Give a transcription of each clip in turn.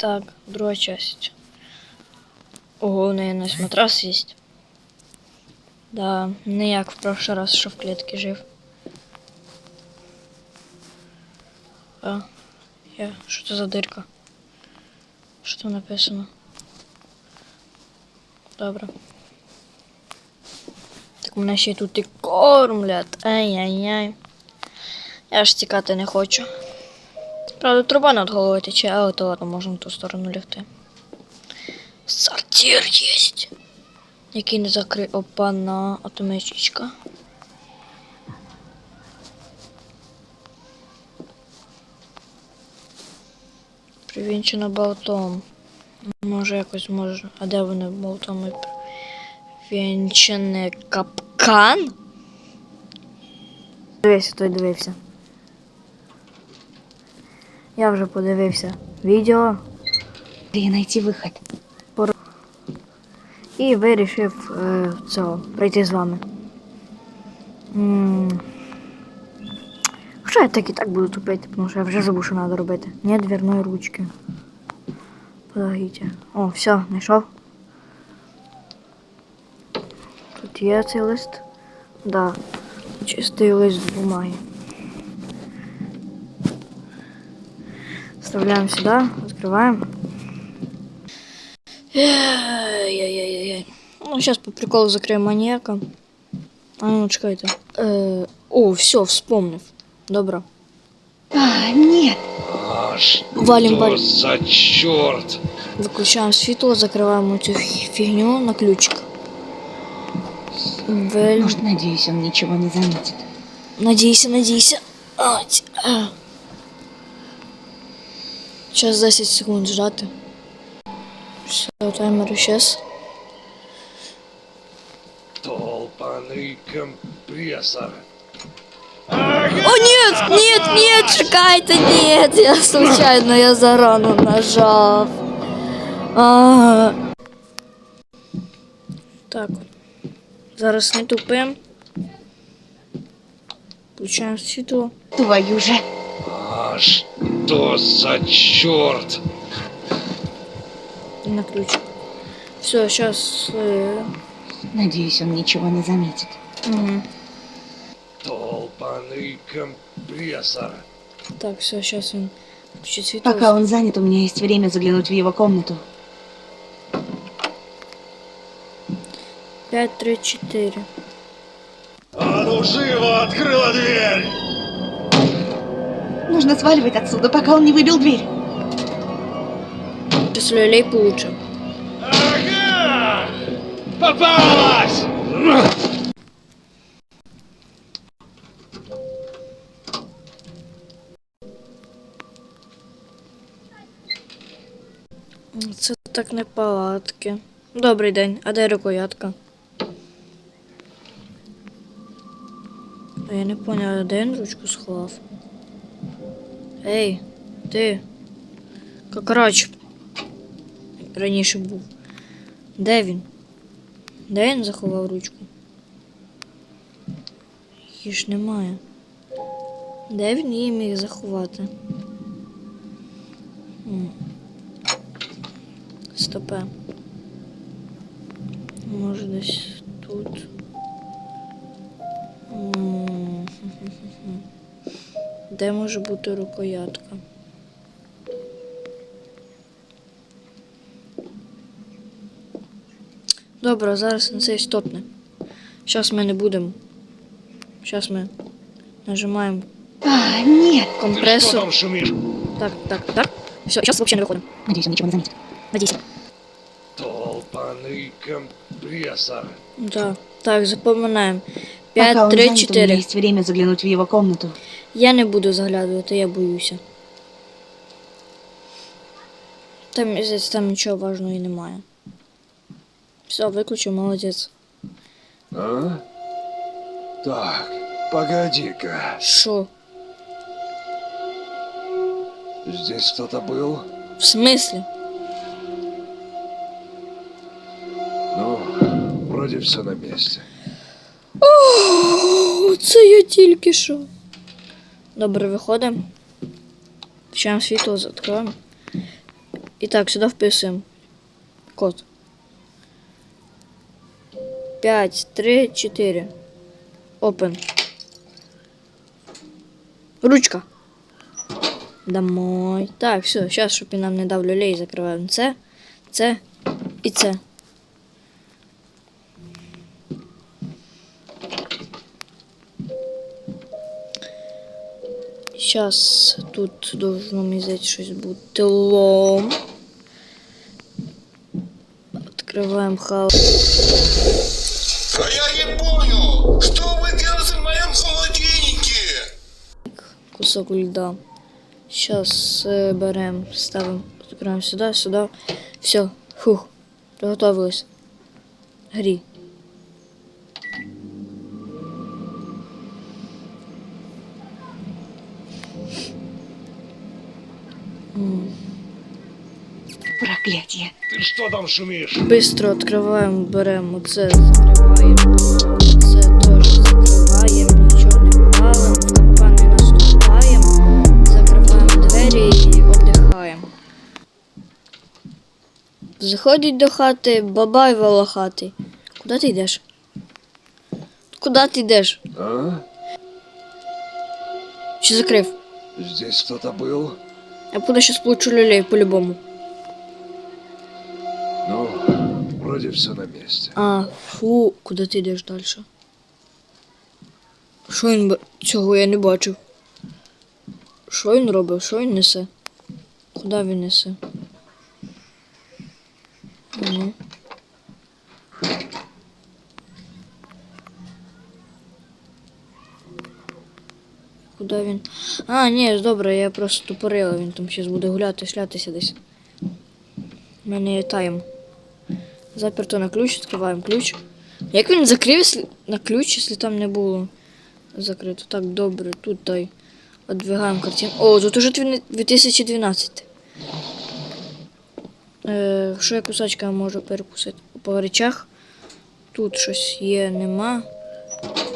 Так, друга часть. Ого, у неї навіть матрас є. Да, не як в прошлый раз, що в клітці жив. А, я, що це за дирка? Що там написано? Добре. Так мене ще й тут і кормлять. Ай-яй-яй. Я ж тікати не хочу. Правда, труба над головою тече, але то ладно, можемо в ту сторону лягти. Сортир єсть. Який не закрив. Опа, на автоматичка. Привінчено болтом. Може якось може. А де вони болтом і Привінчений капкан? Дивився, той дивився. Я вже подивився відео Где найти выход? і вирішив е, цього прийти з вами. М. Хоча я так і так буду тупити, тому що я вже забув, що треба робити. Ні дверної ручки. Подождите. О, все, знайшов. Тут є цей лист. Да. Чистий лист бумаги. Вставляем сюда, открываем. Ай-яй-яй-яй. Ну, сейчас по приколу закроем маньяка. А ну, чекайте. Э, о, все, вспомнив. Добро. А, нет. Аж Валим, что валим. за черт? Выключаем світло, закрываем эту фи- фигню на ключик. Вель... Может, надеюсь, он ничего не заметит. Надійся, надійся. Ать. Сейчас 10 секунд ждати. Все, таймер исчез. Толпаный компрессор. О, нет, нет, нет, чекайте, нет, я случайно, я зарано нажав. А. Так. Зараз не тупим. Включаємо світло. Твою же. А что за черт? на ключ. Все, сейчас. Э, Надеюсь, он ничего не заметит. угу. Толпаный компрессор. Так, все, сейчас он включит світло. Пока он занят, у меня есть время заглянуть в его комнату. 5, 3, 4. А ну живо открыла дверь! Нужно сваливать отсюда, пока он не выбил дверь. Сейчас люлей получим. Ага! Попалась! Це так не палатки. Добрий день, а де рукоятка? А я не поняла, де він ручку сховав? Ей, ти. Какарач. Раніше був. Де він? Де він заховав ручку? Її ж немає. Де він її міг заховати? Стопе. Може десь тут. Де може бути рукоятка? Добре, зараз на цей стопне. Зараз ми не будемо. Зараз ми нажимаємо А, что компресор. там? Так, так, так. Все, зараз взагалі не виходимо. Надеюсь, он ничего не заметит. Надійся. Толпаный компрессор. Так, так, запоминаємо. Пока 5, он 3, занят, у меня 4. есть время заглянуть в его комнату. Я не буду заглядувати, я боюся. Там, там нічого важного і немає. Все, виключив, молодець. А? Так, погоди-ка. Що? Здесь кто-то был? В смислі? Ну, вроде все на месте. О, це я тільки що. Добре, виходимо. Включаємо світло, закриваємо. І так, сюди вписуємо код. 5, 3, 4. Open. Ручка. Домой. Так, все, зараз, щоб він нам не дав люлей, закриваємо це, це і це. Сейчас тут должно мені здається, щось бути лом. Открываем хаос. А я не понял, что вы делаете в моем холодильнике? кусок льда. Сейчас э, берем, ставим, забираем сюда, сюда. Все, фух, приготовились. Грі. Проклятие. Ты что там шумишь? Быстро открываем, берем оце, закриваємо. Це теж закриваємо, нічого не палимо, в капкан не наступаємо, закриваємо двері і віддихаємо. Заходять до хати, бабай волохатий. Куди ти йдеш? Куди ти йдеш? А? Чи закрив? Здесь кто-то был? Я буду сейчас получу люлей по-любому. Вроде все на месте. А, фу, куди ти йдеш далі? Що він б- цього я не бачив. Що він робив? Що він несе? Куди він несе? Ну. Куди він? А, ні, добре, я просто тупорила, він там зараз буде гуляти, шлятися десь. У мене є тайм. Заперто на ключ, відкриваємо ключ. Як він закрив на ключ, якщо там не було закрито? Так, добре, тут дай. Отдвигаємо картину. О, тут уже 2012. Е, що я кусачка можу перекусити? По речах. Тут щось є, нема.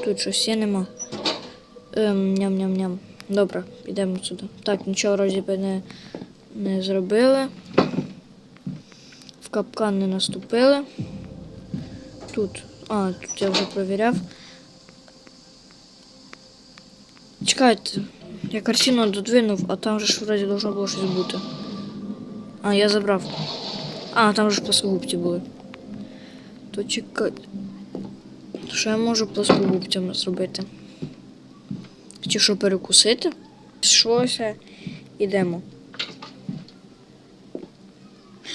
Тут щось є, нема. Ем, ням-ням-ням. Добре, підемо сюди. Так, нічого вроді би не, не зробили. Капкан не наступили. Тут. А, тут я вже провіряв. Чекайте, я картину додвинув, а там же ж вроді должно було щось бути. А, я забрав. А, там же плоскогубці були. То чекайте. Що я можу плоскогубцями зробити? Чи що перекусити? Щося. Ідемо.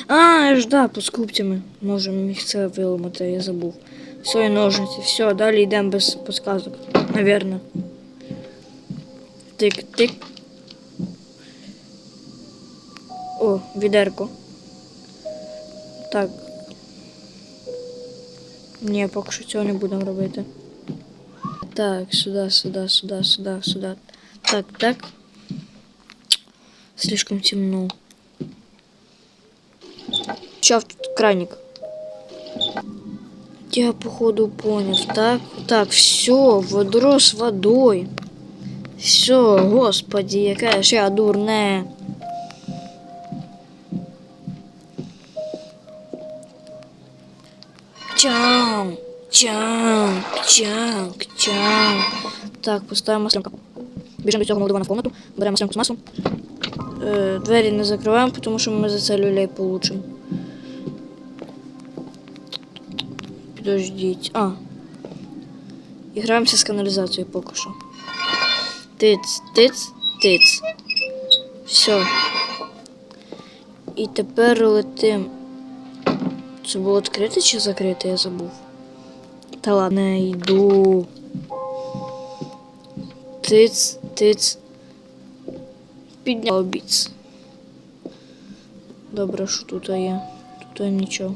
А, я ж да, плоскогубцями можемо міг це виламати, я забув. Все, і ножниці. Все, далі йдемо без подсказок. Навірно. Тик-тик. О, відерко. Так. Ні, поки що цього не будемо робити. Так, сюди, сюди, сюди, сюди, сюди. Так, так. Слишком темно. Чав тут краник. Я походу понял. Так, так, все, водорос с водой. Все, господи, яка ж я дурне. Чам, чам, чам, чам. Так, поставимо масленка. Біжимо до цього молодого в комнату, беремо масленку з маслом. Е, двері не закриваємо, тому що ми за це люлей получимо. Підождіть. А. І граємося з каналізацією поки що. Тиц, тиц, тиц. Все. І тепер летим. Це було відкрите чи закрите, я забув. Та ладно, йду. Тиц, тиц. Підняв обіц. Добре, що тут є. Тут нічого.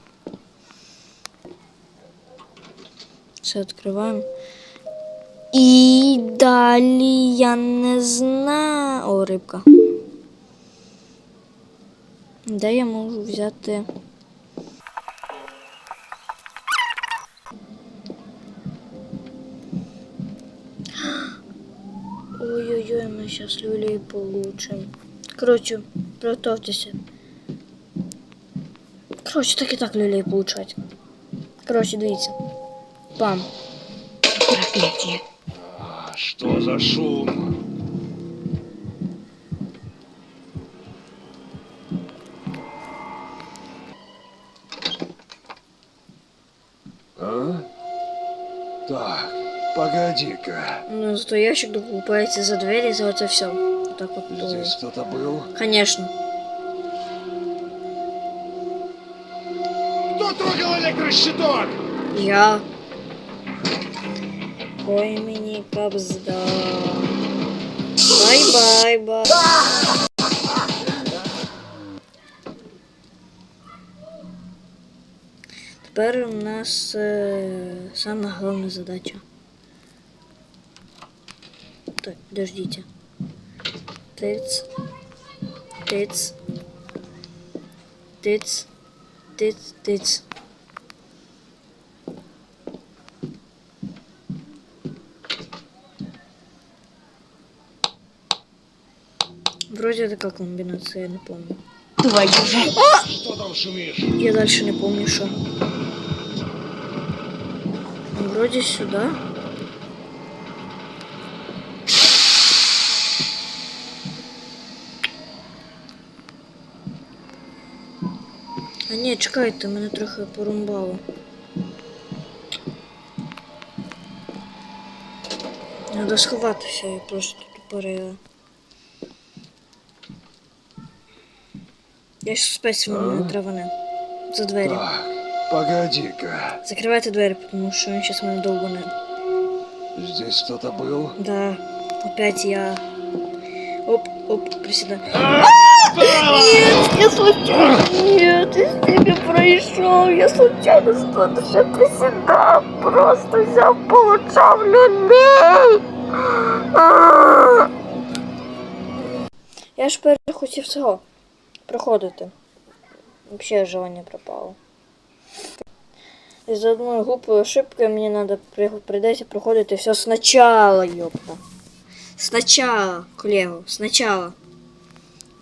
Це відкриваємо. І далі я не знаю. О, рибка. Де я можу взяти. Ой-ой-ой, мы сейчас люлей получим. Короче, приготовьтесь. Короче, так і так люлей получать. Короче, дивіться. Пам. Проклятие. А, Что за шум? А? Так, погоди-ка. Ну, зато ящик докупається за двері, за це все. Так от. то- Здесь кто-то был? Конечно. Кто трогал электрощиток? Я. Ой, мені кабзда. Бай-бай-бай. Тепер у нас е, саме головна задача. Так, подождите. Тиц. Тиц. Тиц. Тиц. Тиц. Вроде такая комбинация, я не помню. Же. Что там шумишь? Я дальше не помню, что. Вроде сюда. А ні, чекайте, мене трохи порумбало. Надо сховатися, я просто тут Я спець мене траване. За двері. Погоди-ка. Закривайте двері, тому що він зараз мене довго не. Здесь кто-то был? Да, опять я. Оп, оп, приседаю. Нет! Я случайно. Нет, я с ними пройшов. Я случайно что-то. Просто взяв, получав людей. Я ж перехотів цього проходити. Взагалі желання пропало. Из-за одной глупой ошибки мне надо при- придется проходить все сначала, ёпта. Сначала, коллегу, сначала.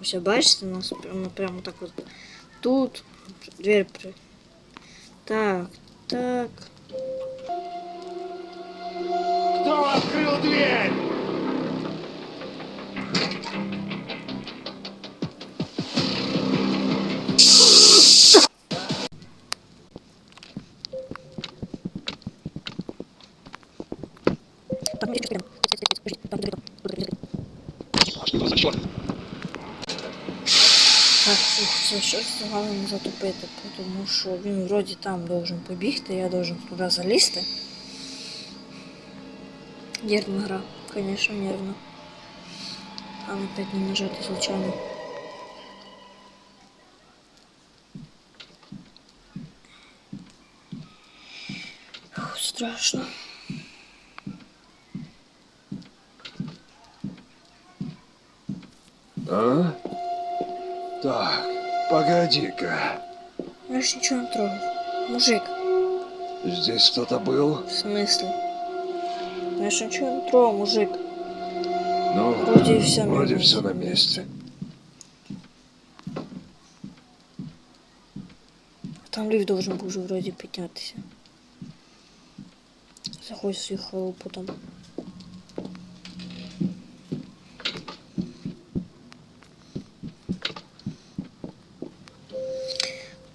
Все, бачите, у нас прямо, прямо так вот. Тут дверь при... Так, так. Кто открыл дверь? Что? Так, це, це щось не затопити, тому що він вроді там должен побігти, я должен туди залізти. Нервна гра, конечно, нервно. А ну опять не нажати случайно. Страшно. А? Так, погоди-ка. Я ж нічого не трогав. Мужик, Здесь кто-то был? в смислі? Я ж нічого не трогав, мужик. Ну, Вроде все на вроде месте. все на месте. Там лифт должен был уже вроде піднятися. Заходь в свою халупу там.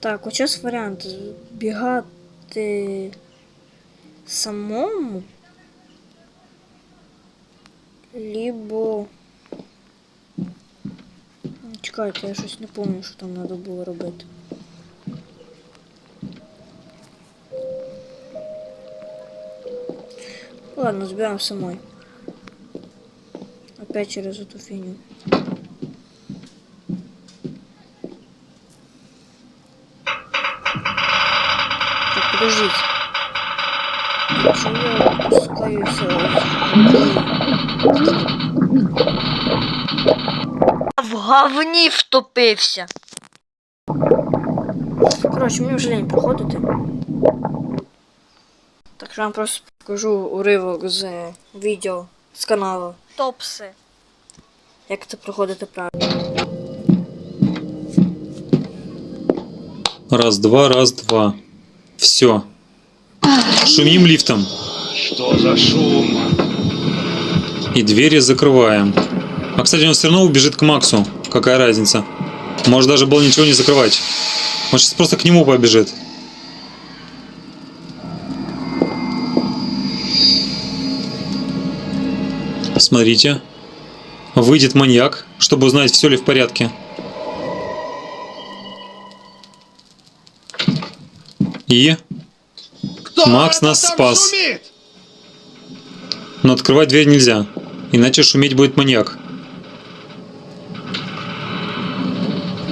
Так, от зараз варіант. Бігати самому. Либо. Чекайте, я щось не пам'ятаю, що там треба було робити. Ладно, сбираем самой. Опять через эту фигню. Подождіть. Якщо я опускаюся в говні втопився. Коротше, мені вже лінь проходити. Так що я вам просто покажу уривок з відео з каналу Топси. Як це проходити правильно. Раз, два, раз, два. Все. Шумим лифтом. Что за шум? И двери закрываем. А, кстати, он все равно убежит к Максу. Какая разница? Может даже было ничего не закрывать. Он сейчас просто к нему побежит. Смотрите. Выйдет маньяк, чтобы узнать, все ли в порядке. И... Кто Макс нас спас. шумит? Но открывать дверь нельзя. Иначе шуметь будет маньяк.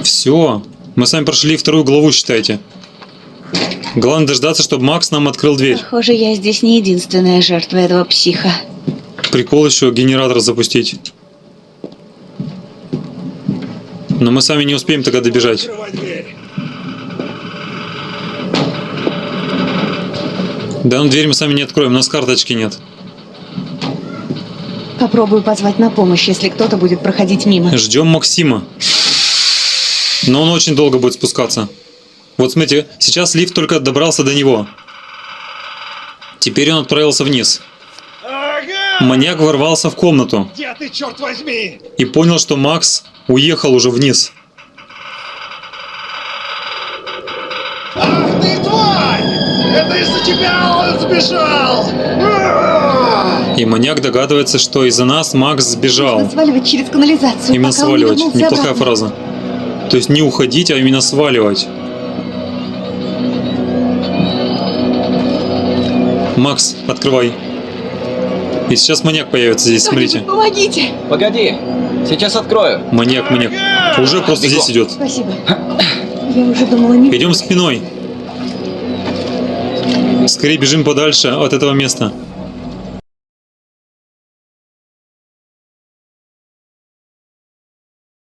Все. Мы с вами прошли вторую главу, считайте. Главное дождаться, чтобы Макс нам открыл дверь. Похоже, я здесь не единственная жертва этого психа. Прикол еще генератор запустить. Но мы сами не успеем тогда добежать. Да, ну дверь мы сами не откроем, у нас карточки нет. Попробую позвать на помощь, если кто-то будет проходить мимо. Ждем Максима. Но он очень долго будет спускаться. Вот смотрите, сейчас лифт только добрался до него. Теперь он отправился вниз. Ага! Маньяк ворвался в комнату Где ты, черт возьми? и понял, что Макс уехал уже вниз. Ах ты, тварь! Это из-за тебя он сбежал! И маньяк догадывается, что из-за нас Макс сбежал. Нужно сваливать через канализацию, Именно пока он не сваливать. вернулся Неплохая обратно. фраза. То есть не уходить, а именно сваливать. Макс, открывай. И сейчас маньяк появится здесь, смотрите. Помогите! Погоди, сейчас открою. Маньяк, маньяк. Уже просто Бегом. здесь идет. Спасибо. Я уже думала, не... Идем спиной. Скорее бежим подальше от этого места.